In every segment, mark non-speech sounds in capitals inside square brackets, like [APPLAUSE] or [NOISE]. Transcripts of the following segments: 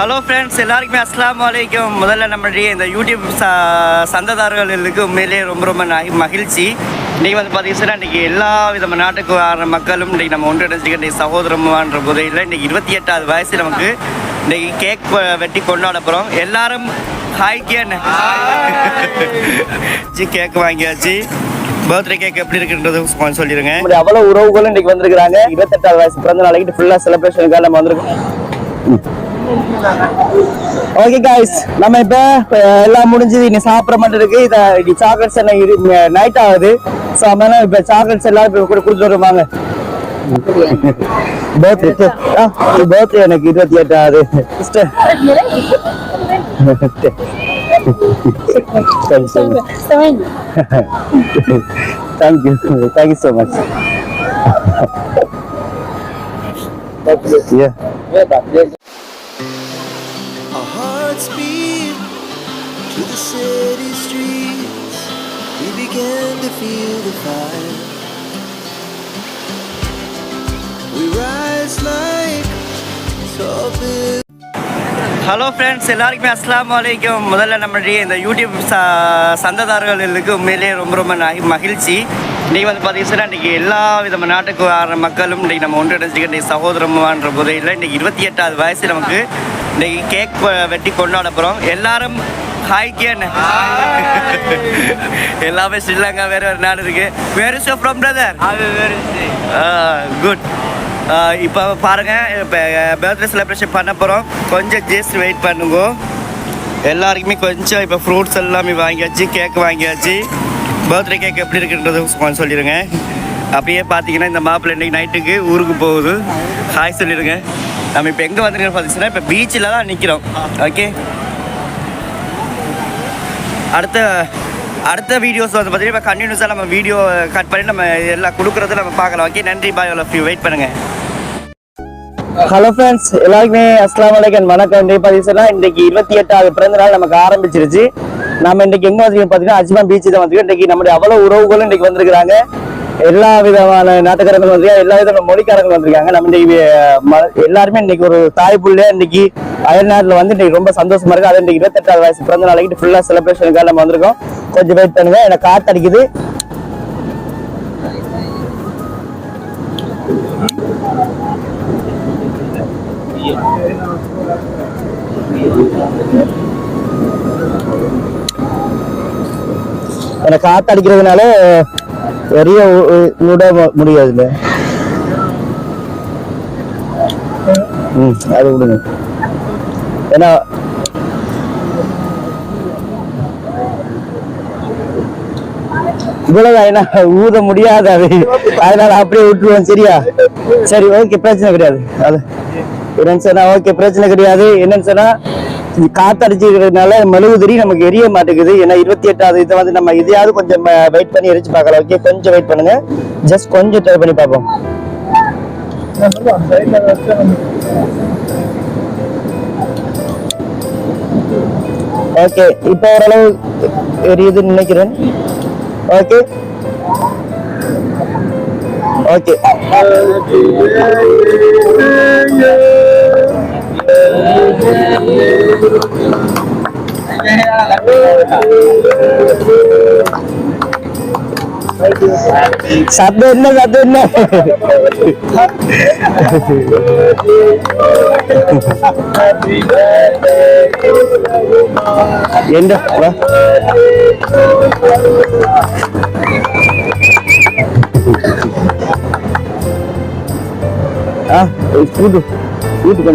Hello friends எல்லாருக்குமே அஸ்லாம் அலைக்கும். முதல்ல நம்மளுடைய இந்த யூடியூப் ச சந்ததாரர்களுக்கு உண்மையிலேயே ரொம்ப ரொம்ப மகிழ்ச்சி. இன்றைக்கி வந்து பார்த்தீங்கன்னா இன்றைக்கி எல்லா விதமான நாட்டுக்கு வர மக்களும் இன்றைக்கி நம்ம ஒன்றிணைச்சிக்க இன்றைக்கி சகோதரமான்ற புதையில் இன்றைக்கி இருபத்தி எட்டாவது வயசு நமக்கு. இன்றைக்கி கேக் வெட்டி கொண்டாட போகிறோம் எல்லாரும் ஹாய் கேன். கேக் வாங்கியாச்சு. பர்த்டே கேக் எப்படி இருக்குன்றது கொஞ்சம் சொல்லிடுங்க அவ்வளோ உறவுகளும் இன்றைக்கி வந்திருக்கிறாங்க. இருபத்தெட்டாவது வயசு பிறந்த நாளைக்கு ஃபுல்லாக செலிப்ரேஷனுக்காக நம்ம வந்திருக்கோம். ஓகே காய்ஸ் நம்ம இப்ப அஹ், எல்லாம் முடிஞ்சது இனி சாப்பிட்ற மட்டும் இருக்கு இத இனி சாக்லேட்ஸ் என்ன இது நைட் ஆகுது ஸோ அதனால இப்ப சாக்லேட்ஸ் எல்லாரும் இப்ப கூட கொடுத்து வருவாங்க பர்த்டே பர்த்டே எனக்கு இருபத்தி எட்டு ஆகுது sister thank you thank you so much Yeah. Through the city streets. We began to feel the fire. We rise like tall buildings. Hello friends எல்லாருக்குமே அஸ்லாம் அலைக்கும் முதல்ல நம்மளுடைய இந்த யூடியூப் ச சந்ததாரர்களுக்கு உண்மையிலேயே ரொம்ப ரொம்ப மகிழ்ச்சி இன்றைக்கி வந்து பார்த்தீங்கன்னா இன்றைக்கி எல்லா விதமான நாட்டுக்கு வர மக்களும் இன்றைக்கி நம்ம ஒன்றிணைச்சிக்க இன்றைக்கி சகோதரமான்ற புதையில் இன்றைக்கி இருபத்தி எட்டாவது வயசு நமக்கு இன்றைக்கி கேக் வெட்டி கொண்டாட போகிறோம் எல்லாரும் ஹாய் கேன் எல்லாமே ஸ்ரீலங்கா வேறு ஒரு நாடு இருக்கு. வேறு ஷோ ஃப்ரம் பிரதர் குட் இப்போ பாருங்க இப்போ பர்த்டே செலிப்ரேஷன் பண்ண போகிறோம் கொஞ்சம் ஜஸ்ட் வெயிட் பண்ணுங்க. எல்லாருக்குமே கொஞ்சம் இப்போ ஃப்ரூட்ஸ் எல்லாமே வாங்கியாச்சு கேக் வாங்கியாச்சு. பர்த்டே கேக் எப்படி இருக்குன்றது கொஞ்சம் சொல்லிடுங்க அப்படியே பார்த்தீங்கன்னா இந்த மாப்பிள்ளை இன்னைக்கு நைட்டுக்கு ஊருக்கு போகுது. ஹாய் சொல்லிடுங்க நம்ம இப்போ எங்கே வந்துருக்கோம் பார்த்தீங்கன்னா இப்போ பீச்சில் தான் நிற்கிறோம் ஓகே அடுத்த அடுத்த வீடியோஸ் வந்து பார்த்தீங்கன்னா இப்போ கண்டினியூஸாக நம்ம வீடியோ கட் பண்ணி நம்ம எல்லாம் கொடுக்குறத நம்ம பார்க்கலாம். ஓகே நன்றி bye all of you wait பண்ணுங்கள் ஹலோ ஃப்ரெண்ட்ஸ் எல்லாருக்குமே அஸ்லாம் வலைக்கம் வணக்கம். இன்றைக்கு பார்த்தீங்கன்னா இன்றைக்கு இருபத்தி எட்டாவது பிறந்த நாள் நமக்கு ஆரம்பிச்சிருச்சு. நம்ம இன்றைக்கு எங்கே வந்துருக்கோம் பார்த்தீங்கன்னா அஜ்மான் பீச் தான் வந்துருக்கோம். இன்றைக்கி நம்முடைய அவ்வளோ உறவுகளும் இன்றைக்கு வந்திருக்கிறாங்க. எல்லா விதமான நாட்டுக்காரங்களும் வந்திருக்காங்க எல்லா விதமான மொழிக்காரங்களும் வந்திருக்காங்க. நம்ம இன்னைக்கு எல்லாருமே இன்னைக்கு ஒரு தாய் புள்ளையா இன்னைக்கு அயல் நாட்டில் வந்து இன்னைக்கு ரொம்ப சந்தோஷமா இருக்கு. அது இன்னைக்கு இருபத்தெட்டாவது வயசு. பிறந்த நாளைக்கு ஃபுல்லா செலிப்ரேஷனுக்காக நம்ம வந்திருக்கோம். கொஞ்சம் வெயிட் பண்ணுங்க. எனக்கு காத்து அடிக்குது. எனக்கு காத்து அடிக்கிறதுனால பெரிய விட முடியாதுல்ல? ம் அது விடுங்க. ஏன்னா இவ்வளவுதான் ஏன்னா ஊத முடியாது அது. அதனால அப்படியே விட்டுருவோம் சரியா? சரி ஓகே பிரச்சனை கிடையாது. அது என்னன்னு சொன்னா ஓகே பிரச்சனை கிடையாது. என்னன்னு சொன்னா காத்தடிச்சிருக்கிறதுனால மெழுகுதிரி நமக்கு எரிய மாட்டேங்குது. ஏன்னா இருபத்தி எட்டாவது இதை வந்து நம்ம இதையாவது கொஞ்சம் வெயிட் பண்ணி எரிச்சு பார்க்கலாம். ஓகே கொஞ்சம் வெயிட் பண்ணுங்க. ஜஸ்ட் கொஞ்சம் ட்ரை பண்ணி பார்ப்போம். ஓகே இப்போ ஓரளவு எரியுதுன்னு நினைக்கிறேன். Okay okay satu enam satu enam. Yenda lah ah itu tuh itu kan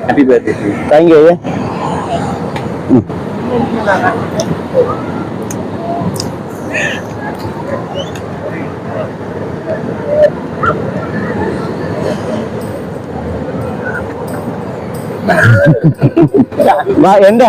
happy birthday thank you എന്താ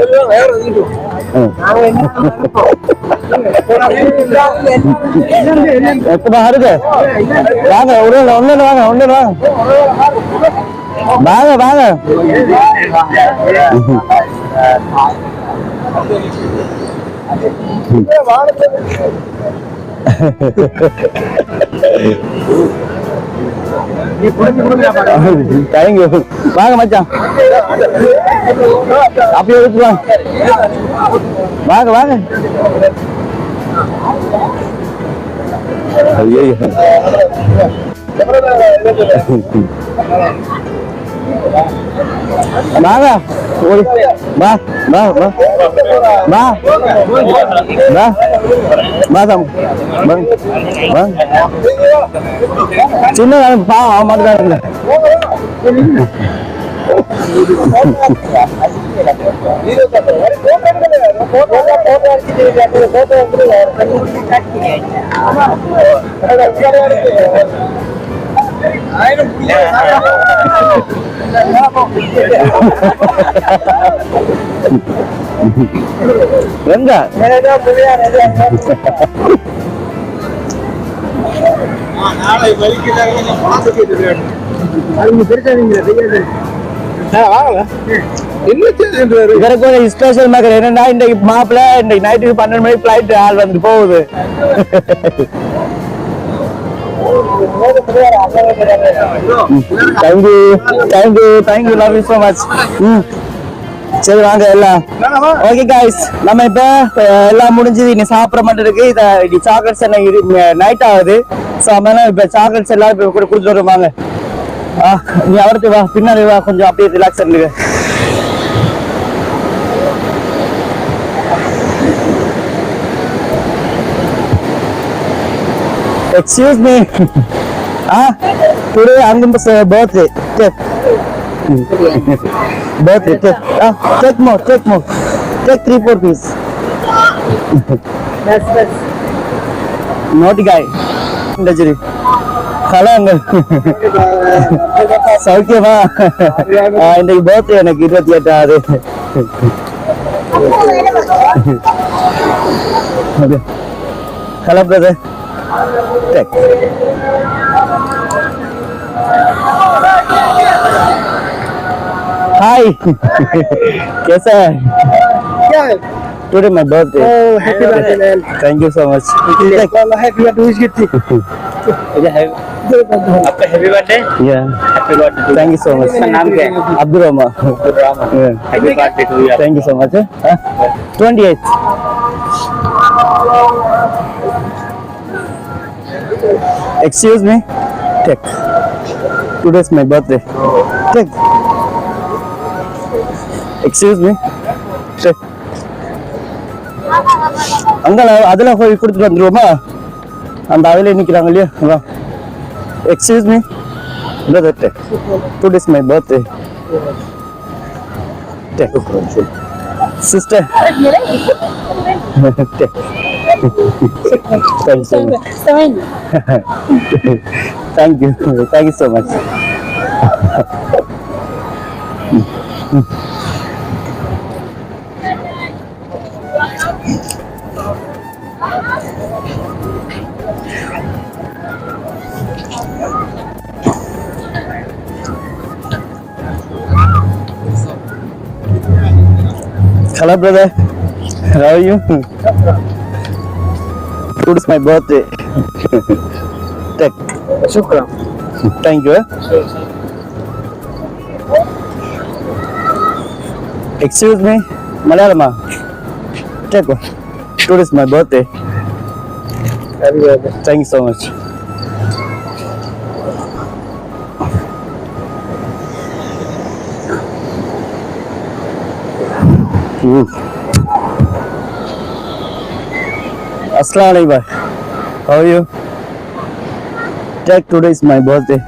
ஆ ம். வாங்க ம். எத்தனை வருது வாங்க ஒண்ணு ஒண்ணு வாங்க ஒண்ணு வாங்க வாங்க வாங்க தேங்க்யூ வாங்க மச்சான். அப்படியே எடுத்து வாங்க. வாங்க ஐயோ வாங்க வா வா வா வா. வா. வா. வா சின்ன பாவம் அவன் மட்டும் தான் இல்லை எங்க நாளை வலிக்கிறாங்க என்ன செய்யுன்றாரு இதற்கு ஒரு ஸ்பெஷல் மேக்கர் என்னன்னா இன்னைக்கு மாப்பிள்ள இன்னைக்கு நைட்டுக்கு பன்னெண்டு மணிக்கு ஃபிளைட் ஆள் வந்து போகுது. Thank you thank you thank you love you so much ம் சரி வாங்க எல்லாம். ஓகே காய்ஸ் நம்ம இப்ப எல்லாம் முடிஞ்சது. இனி சாப்பிட மட்டும் இருக்கு. இத இனி சாக்லேட்ஸ் என்ன நைட் ஆகுது. ஸோ அதனால இப்ப சாக்லேட்ஸ் எல்லாம் இப்ப கூட கொடுத்துட்டு வருவாங்க ஆ நீ அவருக்கு வா. பின்னாடி வா. கொஞ்சம் அப்படியே ரிலாக்ஸ் இருக்கு Excuse me. ah, today Angum's uh, birthday. Take. birthday. Take. Ah, take more. Take more. Take three, four piece. Naughty guy. Indajiri. Hello uncle சௌக்கியமா ஆ, இன்னைக்கு பர்த்டே எனக்கு இருபத்தி எட்டாவது ஹலோ பிரதர் Tech. Hi. कैसा है? क्या? Today my birthday. Oh, happy birthday. Thank you so much. Thank happy birthday. Wish you happy. आपका happy birthday? Yeah. Happy birthday. Thank you so much. क्या नाम क्या है? Happy birthday to you. Thank you so much. Eh? Twenty eight. Excuse me. Take. Today's my birthday. Take. Excuse me. Take. அங்கே அதில் போய் கொடுத்துட்டு வந்துருவோமா அந்த அதில் நிற்கிறாங்க இல்லையா வா excuse me brother take today's my birthday take sister Thank you. Thank you. Thank you so much. Hello, brother. How are you? Today my birthday. Take. Thank you. Eh? Excuse me, Malayalam. Take. Today is my birthday. Thank you so much. Hmm. Assalamu alaikum. bhai. How are you? Take today is my birthday.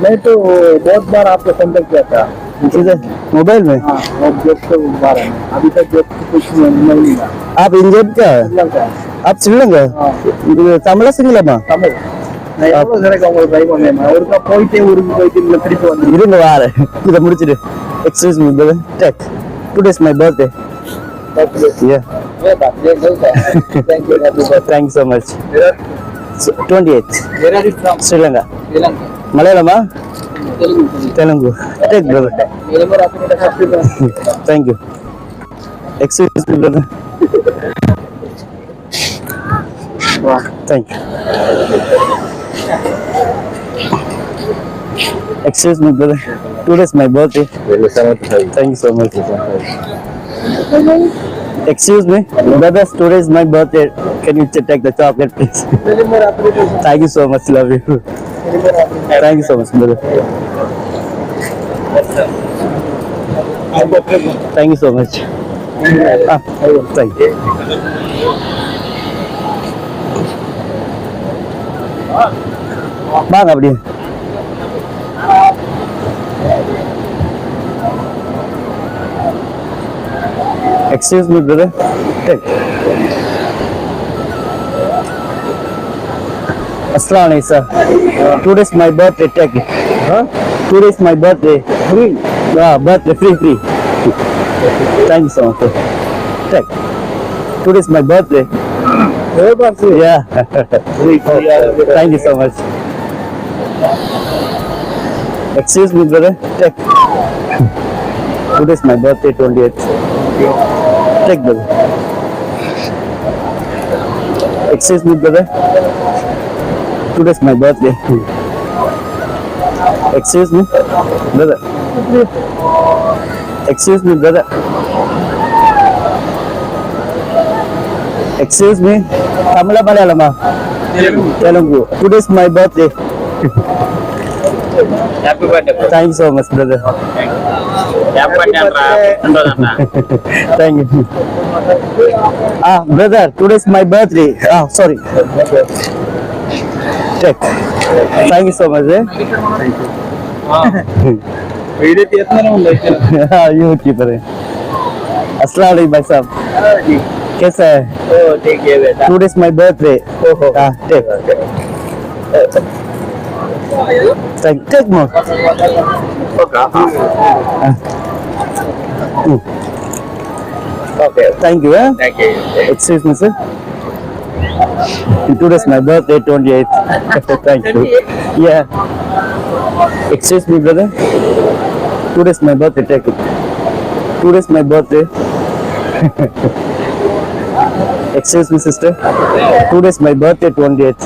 मैं तो बहुत बार आपको contact किया था किधर mobile में हाँ और जॉब के बारे में अभी तक जॉब की कुछ नहीं नहीं मिला आप इंडियन क्या है श्रीलंका आप श्रीलंका இது தமிழா சிங்களமா தமிழ் நான் எவ்வளோ சிறக்க உங்களுக்கு ட்ரை பண்ணேன் ஒருக்கா போயிட்டே ஊருக்கு போயிட்டு இல்லை திருப்பி வந்து இருங்க வாரேன் இதை முடிச்சிட்டு excuse me brother take today's my birthday yeah Thank you. Thank so much. 28th. Where are you from? Sri Lanka. Sri Lanka. Malayalama? Ah? Telugu. Telugu. Take brother. Thank you. Excuse me brother. wow. Thank you. Excuse me brother. Today is my birthday. Thank you so much. Excuse me, brother, today is my birthday. Can you take the chocolate, please? Thank you so much. Love you. Thank you so much, brother. Thank you so much. Ah, thank you. Bang, apa dia? Excuse me, brother. Take. Assalamu alaikum, sir. Today's my birthday. Take it. Huh? Today's my birthday. Free. Yeah, birthday free, free. Thank you so much. Sir. Take. Today's my birthday. मेरे पास से Yeah. Thank you so much. Excuse me, brother. Take. Today's my birthday, 28th. Track brother. Excuse me brother. Today's my birthday. Excuse me brother. Excuse me brother. Excuse me. Tamil Malayalama. Telugu. Today's my birthday. Happy birthday. Bro. Thank you so much brother. Thank you. Ah, brother, today's my birthday. Ah, sorry. Check. Thank you so much. Eh? Video తీస్తున్నానే ఉంది हाँ, you keeper है. अस्सलाम वालेकुम भाई साहब. कैसा है? ఓ take a beta Today's my birthday. Ah, take. Take, take more. Okay Thank you. Eh? Thank you Excuse me, sir. Today's my birthday, 28th. Thank you. Yeah. Excuse me, brother. Today's my birthday, take it. Today's my birthday. Excuse me, sister. Today's my birthday, 28th.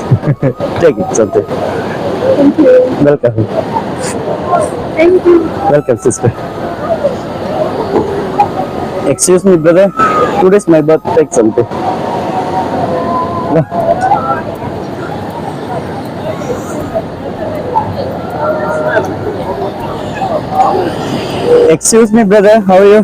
take it, something. Thank you. Welcome. Thank you. Welcome, sister. Excuse me, brother. Today's my birthday, take something. Excuse me, brother. How are you?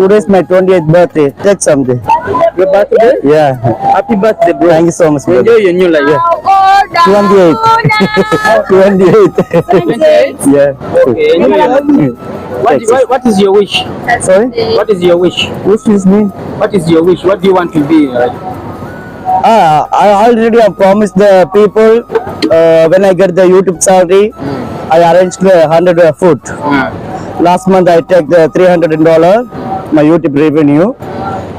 Today's my 28th birthday. Take something. Your birthday? Yeah. Happy birthday, bro. Thank you so much, brother. Enjoy your new life. How old are 28. 28. [LAUGHS] yeah. Okay, enjoy your What, Thanks. what, what is your wish? Sorry? What is your wish? Which is me? What is your wish? What do you want to be? Uh, Ah, I already have promised the people uh, when I get the YouTube salary, I arrange the hundred uh, food. Last month I take the three hundred dollar my YouTube revenue.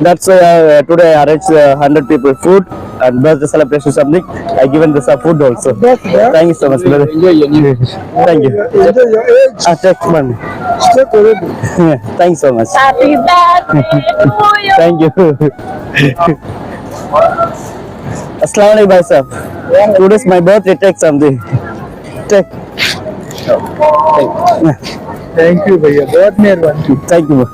That's why uh, today I arranged uh, 100 people food and birthday celebration something. I given this uh, food also. yes. Thank you so much, brother. Thank you. Enjoy your age. Ah, take money. Stay Thank you so much. Happy birthday. Thank you. Assalamu alaikum, bhai sir Today is my birthday. Take something. Take. Oh. Thank you, भैया बहुत मेहरबानी Thank you.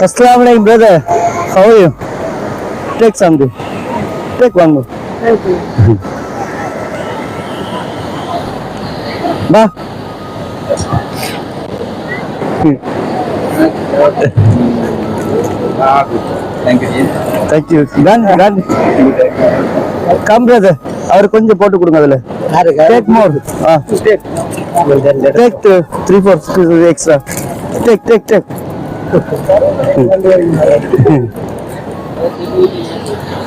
Assalamu alaikum, brother. How are you? Take something. Take one more. Thank you. Ba. Thank you. Thank you. Done, done. Come, brother. அவர் கொஞ்சம் போட்டு கொடுங்க அதுல take more take take three four extra take take take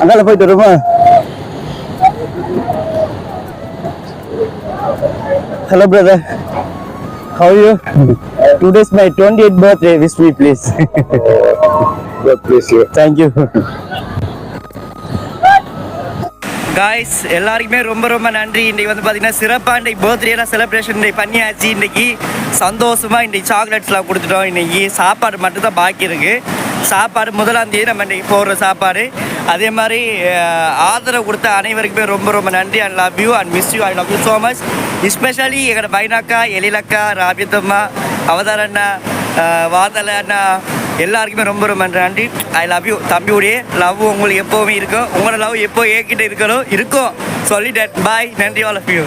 அங்கால போயிட்டு வருமா hello brother How are you? Today's my 28th birthday. Wish me, please. God bless you Thank you. Guys எல்லாருக்குமே ரொம்ப ரொம்ப நன்றி. இன்றைக்கி வந்து பார்த்தீங்கன்னா சிறப்பாக இன்னைக்கு பர்த்டேலாம் செலிப்ரேஷன் இன்றைக்கி பண்ணியாச்சு. இன்றைக்கி சந்தோஷமாக இன்றைக்கி சாக்லேட்ஸ்லாம் கொடுத்துட்டோம். இன்றைக்கி சாப்பாடு மட்டும்தான் பாக்கி இருக்குது சாப்பாடு முதலாம் தேதி நம்ம இன்றைக்கி போடுற சாப்பாடு. அதே மாதிரி ஆதரவு கொடுத்த அனைவருக்குமே ரொம்ப ரொம்ப நன்றி. And love you and miss you I love you so much especially எங்களோட பைனாக்கா எழிலக்கா ராபித்தம்மா அவதாரண்ணா வாதல அண்ணா எல்லாருக்குமே ரொம்ப ரொம்ப நன்றி ஐ லவ் யூ தம்பியுடைய லவ் உங்களுக்கு எப்போவுமே இருக்கும். உங்களோட லவ் எப்போ ஏக்கிட்ட இருக்கணும்? இருக்கும் சொல்லிட்டேன். பாய் நன்றி ஆல் ஆஃப் யூ